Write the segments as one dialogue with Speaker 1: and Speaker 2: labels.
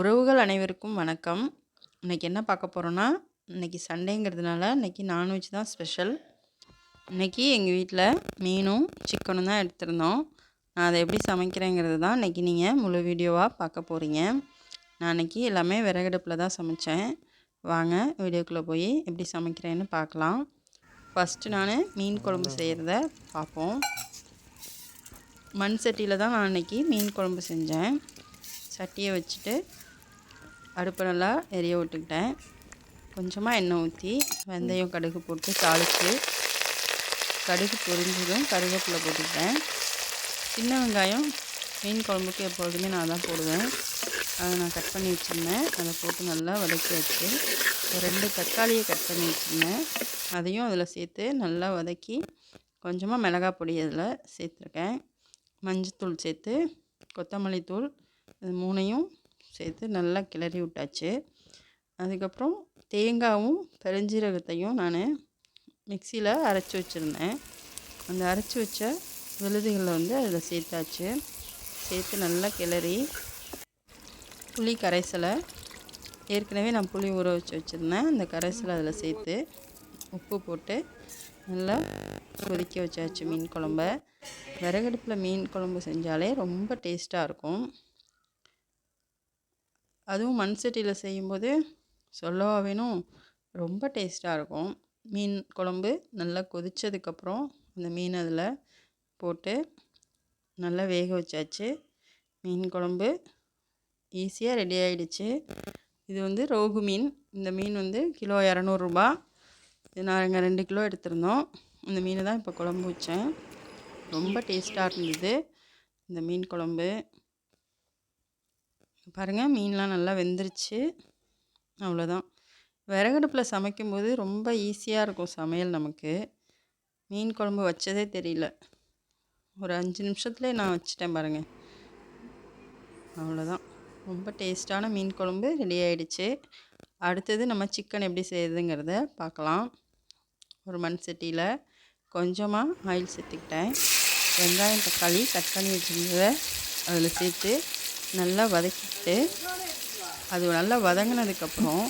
Speaker 1: உறவுகள் அனைவருக்கும் வணக்கம். இன்னைக்கு என்ன பார்க்க போகிறோன்னா இன்னைக்கு சண்டேங்கிறதுனால இன்றைக்கி நான்வெஜ் தான் ஸ்பெஷல். இன்னைக்கு எங்கள் வீட்டில் மீனும் சிக்கனும் தான் எடுத்திருந்தோம். நான் அதை எப்படி சமைக்கிறேங்கிறது தான் இன்றைக்கி நீங்கள் முழு வீடியோவாக பார்க்க போகிறீங்க நான் இன்றைக்கி எல்லாமே விறகடுப்பில் தான் சமைத்தேன் வாங்க வீடியோக்குள்ளே போய் எப்படி சமைக்கிறேன்னு பார்க்கலாம். ஃபஸ்ட்டு நான் மீன் குழம்பு செய்கிறத பார்ப்போம். மண் சட்டியில் தான் நான் இன்னைக்கு மீன் குழம்பு செஞ்சேன். சட்டியை வச்சுட்டு அடுப்பை நல்லா எரிய விட்டுக்கிட்டேன். கொஞ்சமாக எண்ணெய் ஊற்றி வெந்தயம் கடுகு போட்டு தாளித்து கடுகு பொரிஞ்சதும் கருவேப்பிலை போட்டுக்கிட்டேன். சின்ன வெங்காயம் மீன் குழம்புக்கு எப்பொழுதுமே நான் தான் போடுவேன். அதை நான் கட் பண்ணி வச்சுருந்தேன். அதை போட்டு நல்லா வதக்கி வச்சு ரெண்டு தக்காளியை கட் பண்ணி வச்சுருந்தேன். அதையும் அதில் சேர்த்து நல்லா வதக்கி கொஞ்சமாக மிளகாய் பொடி அதில் சேர்த்துருக்கேன். மஞ்சத்தூள் சேர்த்து கொத்தமல்லி தூள் இது மூணையும் சேர்த்து நல்லா கிளறி விட்டாச்சு. அதுக்கப்புறம் தேங்காயும் பெருஞ்சீரகத்தையும் நான் மிக்சியில் அரைச்சி வச்சுருந்தேன். அந்த அரைச்சி வச்ச விழுதுகளை வந்து அதில் சேர்த்தாச்சு. சேர்த்து நல்லா கிளறி புளி கரைசலை ஏற்கனவே நான் புளி ஊற வச்சு வச்சுருந்தேன். அந்த கரைசலை அதில் சேர்த்து உப்பு போட்டு நல்லா கொதிக்க வச்சாச்சு மீன் குழம்ப. விறகடுப்பில் மீன் குழம்பு செஞ்சாலே ரொம்ப டேஸ்ட்டாக இருக்கும். அதுவும் மண் சட்டியில் செய்யும்போது சொல்லவா வேணும்? ரொம்ப டேஸ்ட்டாக இருக்கும். மீன் குழம்பு நல்லா கொதித்ததுக்கப்புறம் அந்த மீன் அதில் போட்டு நல்லா வேக வச்சாச்சு. மீன் குழம்பு ஈஸியாக ரெடி ஆகிடுச்சு இது வந்து ரோகு மீன். இந்த மீன் வந்து கிலோ இரநூறுபா நாங்கள் ரெண்டு கிலோ எடுத்திருந்தோம். இந்த மீனை தான் இப்போ குழம்பு வச்சேன். ரொம்ப டேஸ்ட்டாக இருந்தது. இந்த மீன் குழம்பு. பாருங்கள் மீன்லாம் நல்லா வெந்துருச்சு. அவ்வளோதான். விறகடுப்பில் சமைக்கும்போது ரொம்ப ஈஸியாக இருக்கும் சமையல் நமக்கு. மீன் குழம்பு வச்சதே தெரியல. ஒரு அஞ்சு நிமிஷத்துலேயே நான் வச்சிட்டேன் பாருங்கள் அவ்வளோதான். ரொம்ப டேஸ்ட்டான மீன் குழம்பு ரெடி ஆகிடுச்சு அடுத்தது நம்ம சிக்கன் எப்படி செய்யுதுங்கிறத பார்க்கலாம். ஒரு மண் சட்டியில் கொஞ்சமாக ஆயில் சேர்த்துக்கிட்டேன். வெங்காயம் தக்காளி கட் பண்ணி வச்சுருந்ததை அதில் சேர்த்து நல்லா வதக்கிட்டு அது நல்லா வதங்கினதுக்கப்புறம்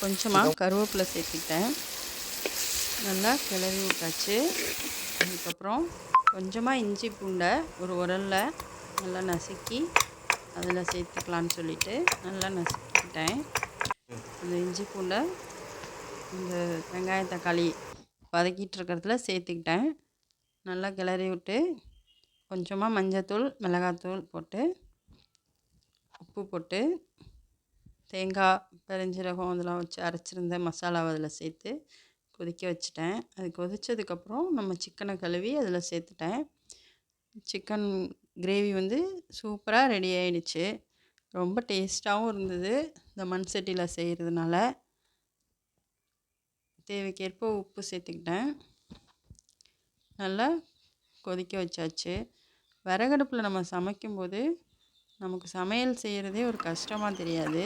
Speaker 1: கொஞ்சமாக கருவேப்பிலை சேர்த்துக்கிட்டேன். நல்லா கிளறி விட்டாச்சு. அதுக்கப்புறம் கொஞ்சமாக இஞ்சி பூண்டை ஒரு உரலில் நல்லா நசுக்கி அதில் சேர்த்துக்கலான்னு சொல்லிட்டு நல்லா நசுக்கிட்டேன். அந்த இஞ்சி பூண்டை இந்த வெங்காயம் தக்காளி வதக்கிட்டு இருக்கிறதுல சேர்த்துக்கிட்டேன். நல்லா கிளறி விட்டு கொஞ்சமாக மஞ்சத்தூள் மிளகாத்தூள் போட்டு உப்பு போட்டு தேங்காய் பெருஞ்சீரகம் இதெல்லாம் வச்சு அரைச்சிருந்த மசாலாவை அதில் சேர்த்து கொதிக்க வச்சுட்டேன். அது கொதித்ததுக்கப்புறம் நம்ம சிக்கனை கழுவி அதில் சேர்த்துட்டேன். சிக்கன் கிரேவி வந்து சூப்பராக ரெடி ஆகிடுச்சு ரொம்ப டேஸ்ட்டாகவும் இருந்தது இந்த மண் சட்டியில் செய்கிறதுனால தேவைக்கேற்ப உப்பு சேர்த்துக்கிட்டேன். நல்லா கொதிக்க வச்சாச்சு. விறகடுப்பில் நம்ம சமைக்கும்போது நமக்கு சமையல் செய்கிறதே ஒரு கஷ்டமாக தெரியாது.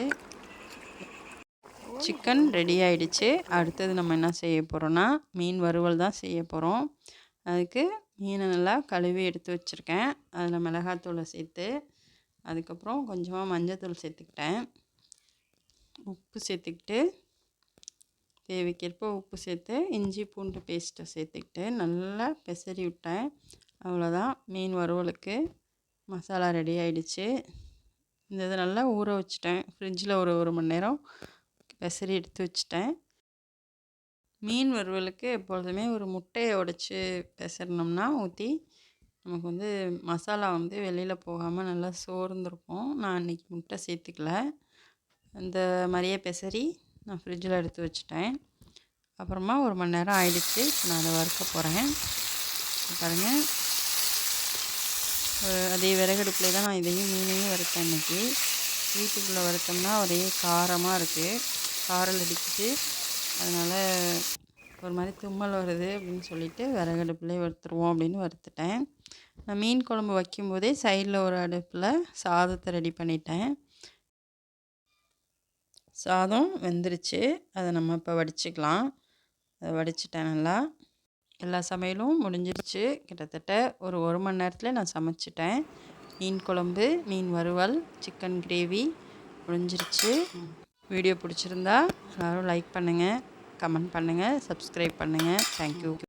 Speaker 1: சிக்கன் ரெடி ஆயிடுச்சு. அடுத்தது நம்ம என்ன செய்ய போகிறோன்னா மீன் வறுவல் தான் செய்ய போகிறோம் அதுக்கு மீனை நல்லா கழுவி எடுத்து வச்சுருக்கேன். அதில் மிளகாத்தூளை சேர்த்து அதுக்கப்புறம் கொஞ்சமாக மஞ்சத்தூள் சேர்த்துக்கிட்டேன். உப்பு சேர்த்துக்கிட்டு தேவைக்கேற்ப உப்பு சேர்த்து இஞ்சி பூண்டு பேஸ்ட்டை சேர்த்துக்கிட்டு நல்லா பெசரி விட்டேன். அவ்வளோதான். மீன் வறுவலுக்கு மசாலா ரெடி ஆகிடுச்சு இந்த இதை நல்லா ஊற வச்சுட்டேன். ஃப்ரிட்ஜில் ஒரு ஒரு மணி நேரம் பெசரி எடுத்து வச்சுட்டேன். மீன் வறுவலுக்கு எப்பொழுதுமே ஒரு முட்டையை உடச்சி பெசறினோம்னா ஊற்றி நமக்கு வந்து மசாலா வந்து வெளியில் போகாமல் நல்லா சோர்ந்துருக்கும். நான் அன்றைக்கி முட்டை சேர்த்துக்கல. இந்த மாதிரியே பெசரி நான் ஃப்ரிட்ஜில் எடுத்து வச்சுட்டேன். அப்புறமா ஒரு மணி நேரம் ஆயிடுச்சு. நான் அதை வறுக்க போகிறேன் பாருங்கள் அதே விறகடுப்பில் தான் நான் இதையும் மீனையும் வறுத்தேன் இன்றைக்கி வீட்டுக்குள்ளே வறுத்தோம்னா ஒரே காரமாக இருக்குது காரல் அடிக்குது. அதனால் ஒரு மாதிரி தும்மல் வருது அப்படின்னு சொல்லிட்டு விறகடுப்புலேயே வறுத்துருவோம் அப்படின்னு வறுத்துட்டேன். நான் மீன் குழம்பு வைக்கும்போதே சைடில் ஒரு அடுப்பில் சாதத்தை ரெடி பண்ணிட்டேன். சாதம் வெந்துருச்சு. அதை நம்ம இப்போ வடிச்சுக்கலாம். அதை வடிச்சிட்டேன் நல்லா. எல்லா சமையலும் முடிஞ்சிருச்சு. கிட்டத்தட்ட ஒரு ஒரு மணி நேரத்தில் நான் சமைச்சிட்டேன். மீன் குழம்பு மீன் வறுவல் சிக்கன் கிரேவி முடிஞ்சிருச்சு. வீடியோ பிடிச்சிருந்தா எல்லோரும் லைக் பண்ணுங்கள் கமெண்ட் பண்ணுங்கள் சப்ஸ்கிரைப் பண்ணுங்கள் தேங்க்யூ